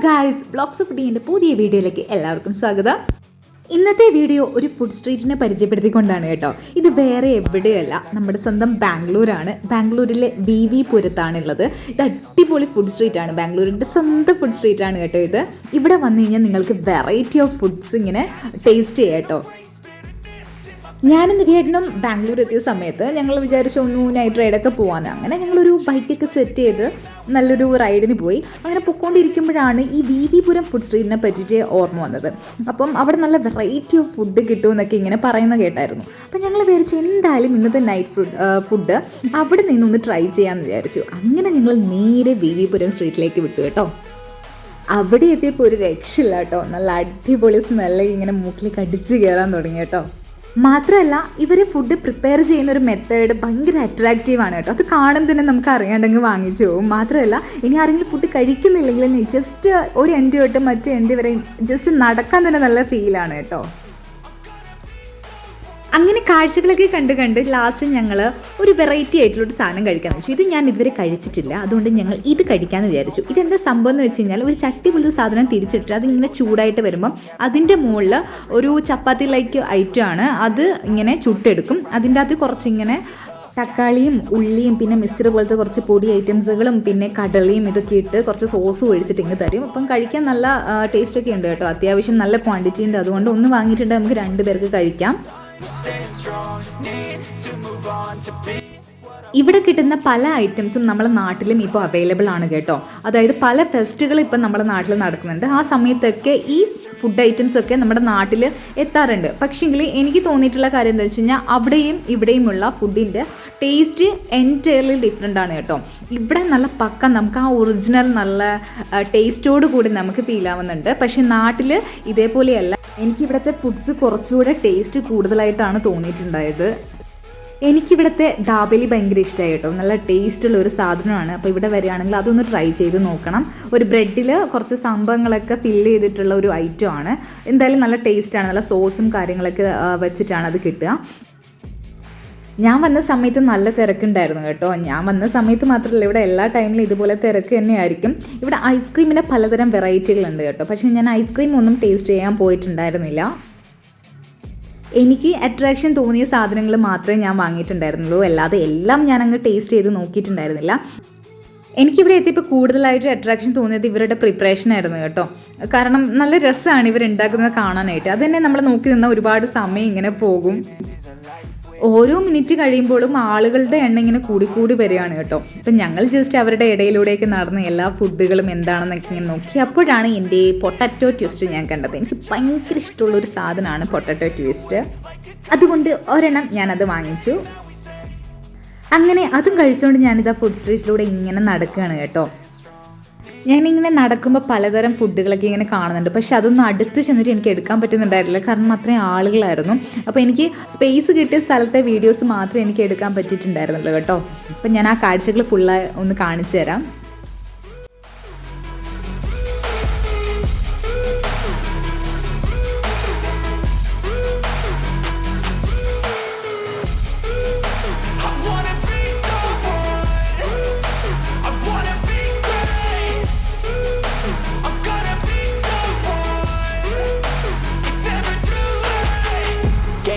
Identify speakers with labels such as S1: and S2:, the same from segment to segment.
S1: Guys blogs of ഡീന്റെ പുതിയ വീഡിയോയിലേക്ക് എല്ലാവർക്കും സ്വാഗതം. ഇന്നത്തെ വീഡിയോ ഒരു ഫുഡ് സ്ട്രീറ്റിനെ പരിചയപ്പെടുത്തിക്കൊണ്ടാണ് കേട്ടോ. ഇത് വേറെ എവിടെയല്ല നമ്മുടെ സ്വന്തം ബാംഗ്ലൂരാണ്. ബാംഗ്ലൂരിലെ ബി വി പുരത്താണുള്ളത്. ഇത് അടിപൊളി ഫുഡ് സ്ട്രീറ്റാണ് ബാംഗ്ലൂരിന്റെ സ്വന്തം ഫുഡ് സ്ട്രീറ്റാണ് കേട്ടോ ഇത്. ഇവിടെ വന്നു കഴിഞ്ഞാൽ നിങ്ങൾക്ക് വെറൈറ്റി ഓഫ് ഫുഡ്സ് ഇങ്ങനെ ടേസ്റ്റ് ചെയ്യാം കേട്ടോ. ഞാനും വീട്ടിനും ബാംഗ്ലൂർ എത്തിയ സമയത്ത് ഞങ്ങൾ വിചാരിച്ചു ഒന്ന് നൈറ്റ് റൈഡൊക്കെ പോകാമെന്ന് അങ്ങനെ ഞങ്ങളൊരു ബൈക്കൊക്കെ സെറ്റ് ചെയ്ത് നല്ലൊരു റൈഡിന് പോയി. അങ്ങനെ പൊക്കോണ്ടിരിക്കുമ്പോഴാണ് ഈ വി വി പുരം ഫുഡ് സ്ട്രീറ്റിനെ പറ്റിയിട്ട് ഓർമ്മ വന്നത്. അപ്പം അവിടെ നല്ല വെറൈറ്റി ഓഫ് ഫുഡ് കിട്ടുമെന്നൊക്കെ ഇങ്ങനെ പറയുന്ന കേട്ടായിരുന്നു. അപ്പം ഞങ്ങൾ വിചാരിച്ചു എന്തായാലും ഇന്നത്തെ നൈറ്റ് ഫുഡ് ഫുഡ് അവിടെ നിന്നൊന്ന് ട്രൈ ചെയ്യാമെന്ന് വിചാരിച്ചു. അങ്ങനെ ഞങ്ങൾ നേരെ വീവിപുരം സ്ട്രീറ്റിലേക്ക് വിട്ടു കേട്ടോ. അവിടെ എത്തിയപ്പോൾ ഒരു രക്ഷയില്ല കേട്ടോ. നല്ല അടിപൊളി സ്മെല്ല് ഇങ്ങനെ മൂക്കിലേക്ക് അടിച്ച് കയറാൻ തുടങ്ങി കേട്ടോ. മാത്രമല്ല ഇവർ ഫുഡ് പ്രിപ്പയർ ചെയ്യുന്ന ഒരു മെത്തേഡ് ഭയങ്കര അട്രാക്റ്റീവ് ആണ് കേട്ടോ. അത് കാണുമ്പോൾ തന്നെ നമുക്ക് അറിയാണ്ടെങ്കിൽ വാങ്ങിച്ചു പോകും. മാത്രമല്ല ഇനി ആരെങ്കിലും ഫുഡ് കഴിക്കുന്നില്ലെങ്കിൽ ജസ്റ്റ് ഒരു എൻഡ് തൊട്ട് മറ്റു എൻഡ് വരെ ജസ്റ്റ് നടക്കാൻ തന്നെ നല്ല ഫീലാണ് കേട്ടോ. അങ്ങനെ കാഴ്ചകളൊക്കെ കണ്ട് കണ്ട് ലാസ്റ്റ് ഞങ്ങൾ ഒരു വെറൈറ്റി ആയിട്ടുള്ള ഒരു സാധനം കഴിക്കാൻ വെച്ചു. ഇത് ഞാൻ ഇതുവരെ കഴിച്ചിട്ടില്ല. അതുകൊണ്ട് ഞങ്ങൾ ഇത് കഴിക്കാമെന്ന് വിചാരിച്ചു. ഇതെന്താ സംഭവം എന്ന് വെച്ച് കഴിഞ്ഞാൽ ഒരു ചട്ടി പോലത്തെ സാധനം തിരിച്ചിട്ട് അതിങ്ങനെ ചൂടായിട്ട് വരുമ്പം അതിന്റെ മുകളിൽ ഒരു ചപ്പാത്തി ലൈക്ക് ഐറ്റം ആണ്. അത് ഇങ്ങനെ ചുട്ടെടുക്കും. അതിന്റെ അകത്ത് കുറച്ചിങ്ങനെ തക്കാളിയും ഉള്ളിയും പിന്നെ മിക്സ്ചർ പോലത്തെ കുറച്ച് പൊടി ഐറ്റംസുകളും പിന്നെ കടലയും ഇതൊക്കെ ഇട്ട് കുറച്ച് സോസും ഒഴിച്ചിട്ട് ഇങ്ങ് തരും. അപ്പം കഴിക്കാൻ നല്ല ടേസ്റ്റ് ഒക്കെ ഉണ്ട് കേട്ടോ. അത്യാവശ്യം നല്ല ക്വാണ്ടിറ്റി ഉണ്ട്. അതുകൊണ്ട് ഒന്ന് വാങ്ങിയിട്ടുണ്ടെങ്കിൽ നമുക്ക് രണ്ട് പേർക്ക് കഴിക്കാം. ഇവിടെ കിട്ടുന്ന പല ഐറ്റംസും നമ്മുടെ നാട്ടിലും ഇപ്പോൾ അവൈലബിൾ ആണ് കേട്ടോ. അതായത് പല ഫെസ്റ്റുകൾ ഇപ്പം നമ്മുടെ നാട്ടിൽ നടക്കുന്നുണ്ട്. ആ സമയത്തൊക്കെ ഈ ഫുഡ് ഐറ്റംസ് ഒക്കെ നമ്മുടെ നാട്ടിൽ എത്താറുണ്ട്. പക്ഷേങ്കിൽ എനിക്ക് തോന്നിയിട്ടുള്ള കാര്യം എന്താ വെച്ച് കഴിഞ്ഞാൽ അവിടെയും ഇവിടെയുമുള്ള ഫുഡിന്റെ ടേസ്റ്റ് എന്റയർലി ഡിഫറെന്റ് ആണ് കേട്ടോ. ഇവിടെ നല്ല പക്ക നമുക്ക് ആ ഒറിജിനൽ നല്ല ടേസ്റ്റോട് കൂടി നമുക്ക് ഫീൽ ആവുന്നുണ്ട്. പക്ഷേ നാട്ടിൽ ഇതേപോലെയല്ല. എനിക്ക് ഇവിടുത്തെ ഫുഡ്സ് കുറച്ചുകൂടെ ടേസ്റ്റ് കൂടുതലായിട്ടാണ് തോന്നിയിട്ടുണ്ടായത്. എനിക്കിവിടുത്തെ ദാബലി ഭയങ്കര ഇഷ്ടമായി കേട്ടോ നല്ല ടേസ്റ്റുള്ള ഒരു സാധനമാണ്. അപ്പോൾ ഇവിടെ വരികയാണെങ്കിൽ അതൊന്ന് ട്രൈ ചെയ്ത് നോക്കണം. ഒരു ബ്രെഡിൽ കുറച്ച് സംഭവങ്ങളൊക്കെ ഫില്ല് ചെയ്തിട്ടുള്ള ഒരു ഐറ്റം ആണ്. എന്തായാലും നല്ല ടേസ്റ്റാണ് നല്ല സോസും കാര്യങ്ങളൊക്കെ വെച്ചിട്ടാണ് അത് കിട്ടുക. ഞാൻ വന്ന സമയത്ത് നല്ല തിരക്കുണ്ടായിരുന്നു കേട്ടോ. ഞാൻ വന്ന സമയത്ത് മാത്രമല്ല ഇവിടെ എല്ലാ ടൈമിലും ഇതുപോലെ തിരക്ക് തന്നെയായിരിക്കും. ഇവിടെ ഐസ്ക്രീമിന്റെ പലതരം വെറൈറ്റികളുണ്ട് കേട്ടോ. പക്ഷേ ഞാൻ ഐസ്ക്രീം ഒന്നും ടേസ്റ്റ് ചെയ്യാൻ പോയിട്ടുണ്ടായിരുന്നില്ല. എനിക്ക് അട്രാക്ഷൻ തോന്നിയ സാധനങ്ങൾ മാത്രമേ ഞാൻ വാങ്ങിയിട്ടുണ്ടായിരുന്നുള്ളൂ. അല്ലാതെ എല്ലാം ഞാൻ അങ്ങ് ടേസ്റ്റ് ചെയ്ത് നോക്കിയിട്ടുണ്ടായിരുന്നില്ല. എനിക്കിവിടെ എത്തിയപ്പോൾ കൂടുതലായിട്ട് അട്രാക്ഷൻ തോന്നിയത് ഇവരുടെ പ്രിപ്പറേഷൻ ആയിരുന്നു കേട്ടോ. കാരണം നല്ല രസമാണ് ഇവർ ഉണ്ടാക്കുന്നത് കാണാനായിട്ട്. അത് തന്നെ നമ്മൾ നോക്കി നിന്നാൽ ഒരുപാട് സമയം ഇങ്ങനെ പോകും. ഓരോ മിനിറ്റ് കഴിയുമ്പോഴും ആളുകളുടെ എണ്ണം ഇങ്ങനെ കൂടിക്കൂടി വരികയാണ് കേട്ടോ. അപ്പം ഞങ്ങൾ ജസ്റ്റ് അവരുടെ ഇടയിലൂടെയൊക്കെ നടന്ന എല്ലാ ഫുഡുകളും എന്താണെന്നൊക്കെ ഇങ്ങനെ നോക്കി അപ്പോഴാണ് എന്റെ പൊട്ടറ്റോ ട്വിസ്റ്റ് ഞാൻ കണ്ടത്. എനിക്ക് ഭയങ്കര ഇഷ്ടമുള്ളൊരു സാധനമാണ് പൊട്ടറ്റോ ട്വിസ്റ്റ് അതുകൊണ്ട് ഒരെണ്ണം ഞാനത് വാങ്ങിച്ചു. അങ്ങനെ അതും കഴിച്ചുകൊണ്ട് ഞാനിതാ ഫുഡ് സ്ട്രീറ്റിലൂടെ ഇങ്ങനെ നടക്കുകയാണ് കേട്ടോ. ഞാനിങ്ങനെ നടക്കുമ്പോൾ പലതരം ഫുഡുകളൊക്കെ ഇങ്ങനെ കാണുന്നുണ്ട്. പക്ഷെ അതൊന്നും അടുത്ത് ചെന്നിട്ട് എനിക്ക് എടുക്കാൻ പറ്റുന്നുണ്ടായിരുന്നില്ല. കാരണം അത്രയും ആളുകളായിരുന്നു. അപ്പോൾ എനിക്ക് സ്പേസ് കിട്ടിയ സ്ഥലത്തെ വീഡിയോസ് മാത്രമേ എനിക്ക് എടുക്കാൻ പറ്റിയിട്ടുണ്ടായിരുന്നുള്ളൂ കേട്ടോ. അപ്പം ഞാൻ ആ കാഴ്ചകൾ ഫുള്ളായി ഒന്ന് കാണിച്ചു തരാം.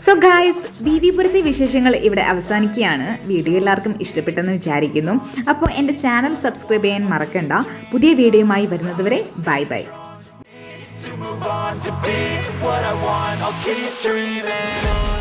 S1: so guys B V പുരത്തെ വിശേഷങ്ങൾ ഇവിടെ അവസാനിക്കുകയാണ്. വീഡിയോ എല്ലാവർക്കും ഇഷ്ടപ്പെട്ടെന്ന് വിചാരിക്കുന്നു. അപ്പോൾ എന്റെ ചാനൽ സബ്സ്ക്രൈബ് ചെയ്യാൻ മറക്കണ്ട. പുതിയ വീഡിയോയുമായി വരുന്നതുവരെ bye bye.
S2: To move on to be what I want. I'll keep dreaming.